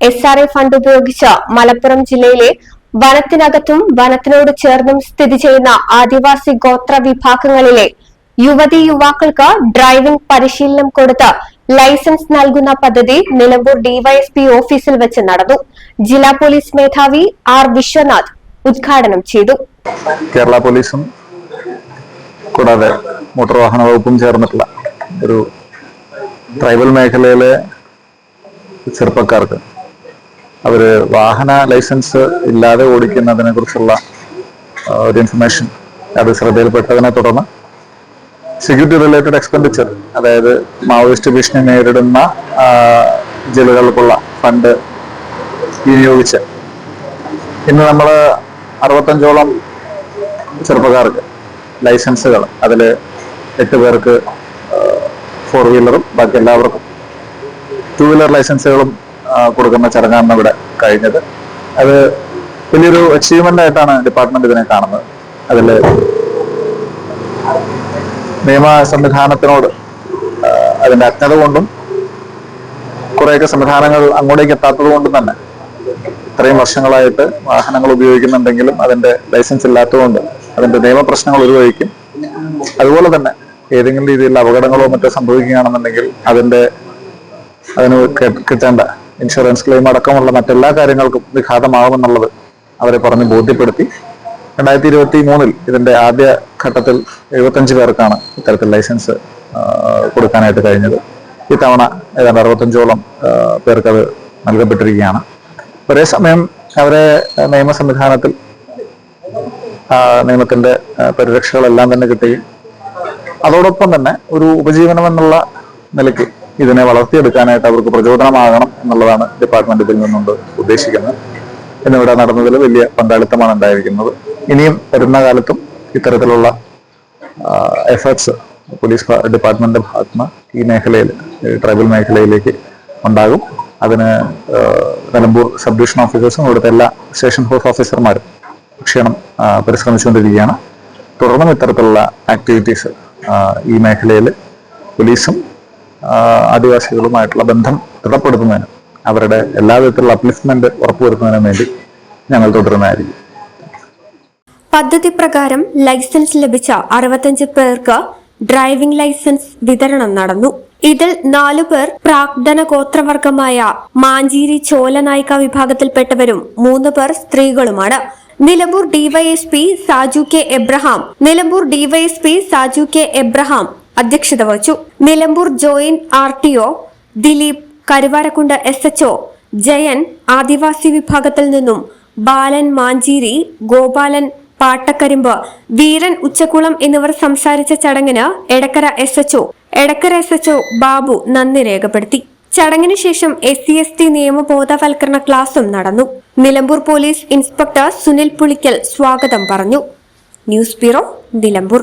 S R A fund ഉപയോഗിച്ച് മലപ്പുറം ജില്ലയിലെ വനത്തിനകത്തും വനത്തിനോട് ചേർന്നും സ്ഥിതി ചെയ്യുന്ന ആദിവാസി ഗോത്ര വിഭാഗങ്ങളിലെ യുവതി യുവാക്കൾക്ക് ഡ്രൈവിംഗ് പരിശീലനം കൊടുത്ത് ലൈസൻസ് നൽകുന്ന പദ്ധതി നിലമ്പൂർ ഡിവൈഎസ്പി ഓഫീസിൽ വെച്ച് നടന്നു. ജില്ലാ പോലീസ് മേധാവി ആർ വിശ്വനാഥ് ഉദ്ഘാടനം ചെയ്തു. കേരള പോലീസും കൂടാതെ മോട്ടോർ വാഹന വകുപ്പും ചേർന്നിട്ടുള്ള ഒരു ട്രൈബൽ മേഖലയിലെ ചെറുപ്പക്കാർക്ക് അവർ വാഹന ലൈസൻസ് ഇല്ലാതെ ഓടിക്കുന്നതിനെ കുറിച്ചുള്ള ഒരു ഇൻഫർമേഷൻ അത് ശ്രദ്ധയിൽപ്പെട്ടതിനെ തുടർന്ന് സെക്യൂരിറ്റി റിലേറ്റഡ് എക്സ്പെൻഡിച്ചർ അതായത് മാവോയിസ്റ്റ് ഭീഷണി നേരിടുന്ന ജില്ലകൾക്കുള്ള ഫണ്ട് വിനിയോഗിച്ച്. ഇന്ന് നമ്മൾ അറുപത്തഞ്ചോളം ചെറുപ്പക്കാർക്ക് ലൈസൻസുകൾ അതിൽ എട്ട് പേർക്ക് ഫോർ വീലറും ബാക്കി എല്ലാവർക്കും. ടു വീലർ ലൈസൻസുകളും കൊടുക്കുന്ന ചടങ്ങാണ് ഇവിടെ കഴിഞ്ഞത്. അത് വലിയൊരു അച്ചീവ്മെന്റ് ആയിട്ടാണ് ഡിപ്പാർട്ട്മെന്റ് ഇതിനെ കാണുന്നത്. അതിൽ നിയമ സംവിധാനത്തിനോട് അതിന്റെ അജ്ഞത കൊണ്ടും കുറേയൊക്കെ സംവിധാനങ്ങൾ അങ്ങോട്ടേക്ക് എത്താത്തത് കൊണ്ടും തന്നെ ഇത്രയും വർഷങ്ങളായിട്ട് വാഹനങ്ങൾ ഉപയോഗിക്കുന്നുണ്ടെങ്കിലും അതിന്റെ ലൈസൻസ് ഇല്ലാത്തതുകൊണ്ട് അതിന്റെ നിയമപ്രശ്നങ്ങൾ ഒരു വഴിക്കും. അതുപോലെ തന്നെ ഏതെങ്കിലും രീതിയിലുള്ള അപകടങ്ങളോ മറ്റോ സംഭവിക്കുകയാണെന്നുണ്ടെങ്കിൽ അതിന്റെ അതിന് കിട്ടേണ്ട ഇൻഷുറൻസ് ക്ലെയിം അടക്കമുള്ള മറ്റെല്ലാ കാര്യങ്ങൾക്കും വിഘാതമാകുമെന്നുള്ളത് അവരെ പറഞ്ഞ് ബോധ്യപ്പെടുത്തി. രണ്ടായിരത്തി ഇരുപത്തി മൂന്നിൽ ഇതിന്റെ ആദ്യ ഘട്ടത്തിൽ എഴുപത്തഞ്ച് പേർക്കാണ് ഇത്തരത്തിൽ ലൈസൻസ് കൊടുക്കാനായിട്ട് കഴിഞ്ഞത്. ഇത്തവണ ഏതാണ്ട് അറുപത്തഞ്ചോളം പേർക്ക് അത് നൽകപ്പെട്ടിരിക്കുകയാണ്. ഒരേ സമയം അവരെ നിയമ സംവിധാനത്തിൽ നിയമത്തിന്റെ പരിരക്ഷകളെല്ലാം തന്നെ കിട്ടുകയും അതോടൊപ്പം തന്നെ ഒരു ഉപജീവനം എന്നുള്ള നിലയ്ക്ക് ഇതിനെ വളർത്തിയെടുക്കാനായിട്ട് അവർക്ക് പ്രചോദനമാകണം എന്നുള്ളതാണ് ഡിപ്പാർട്ട്മെന്റ് ഇതിൽ നിന്നുകൊണ്ട് ഉദ്ദേശിക്കുന്നത്. എന്നിവിടെ നടന്നതിൽ വലിയ പങ്കാളിത്തമാണ് ഉണ്ടായിരിക്കുന്നത്. ഇനിയും വരുന്ന കാലത്തും ഇത്തരത്തിലുള്ള എഫേർട്സ് പോലീസ് ഡിപ്പാർട്ട്മെന്റിന്റെ ഭാഗത്ത് നിന്ന് ഈ മേഖലയിൽ ട്രൈബൽ മേഖലയിലേക്ക് ഉണ്ടാകും. അതിന് നിലമ്പൂർ സബ് ഡിവിഷൻ ഓഫീസേഴ്സും ഇവിടുത്തെ എല്ലാ സ്റ്റേഷൻ ഹൗസ് ഓഫീസർമാരും ക്ഷീണം പരിശ്രമിച്ചുകൊണ്ടിരിക്കുകയാണ്. തുടർന്നും ഇത്തരത്തിലുള്ള ആക്ടിവിറ്റീസ് ഈ മേഖലയിൽ പോലീസും ആദിവാസികളുമായിട്ടുള്ള ബന്ധം ദൃഢപ്പെടുത്തുന്നതിനും അവരുടെ എല്ലാ വിധത്തിലുള്ള അപ്ലിഫ്റ്റ്മെന്റ് ഉറപ്പുവരുത്തുന്നതിനും വേണ്ടി ഞങ്ങൾ തുടരുന്നതായിരിക്കും. പദ്ധതി പ്രകാരം ലൈസൻസ് ലഭിച്ച അറുപത്തഞ്ച് പേർക്ക് ഡ്രൈവിംഗ് ലൈസൻസ് വിതരണം നടന്നു. ഇതിൽ നാലു പേർ പ്രാഗ്ധന ഗോത്രവർഗമായ മാഞ്ചേരി ചോലനായിക വിഭാഗത്തിൽപ്പെട്ടവരും മൂന്ന് പേർ സ്ത്രീകളുമാണ്. Nilambur DYSP Saju K Abraham Nilambur DYSP Saju K Abraham അധ്യക്ഷത വഹിച്ചു. Nilambur joint R T O Dileep Karuvarakundu S H O Jayan ആദിവാസി വിഭാഗത്തിൽ നിന്നും ബാലൻ മാഞ്ചേരി ഗോപാലൻ പാട്ടക്കരിമ്പ് വീരൻ ഉച്ചക്കുളം എന്നിവർ സംസാരിച്ച ചടങ്ങിന് Edakkara S H O Edakkara S H O Babu നന്ദി രേഖപ്പെടുത്തി. ചടങ്ങിന് ശേഷം എസ് സി എസ് ടി നിയമബോധവൽക്കരണ ക്ലാസും നടന്നു. നിലമ്പൂർ പോലീസ് ഇൻസ്പെക്ടർ സുനിൽ പുളിക്കൽ സ്വാഗതം പറഞ്ഞു. News bureau Nilambur.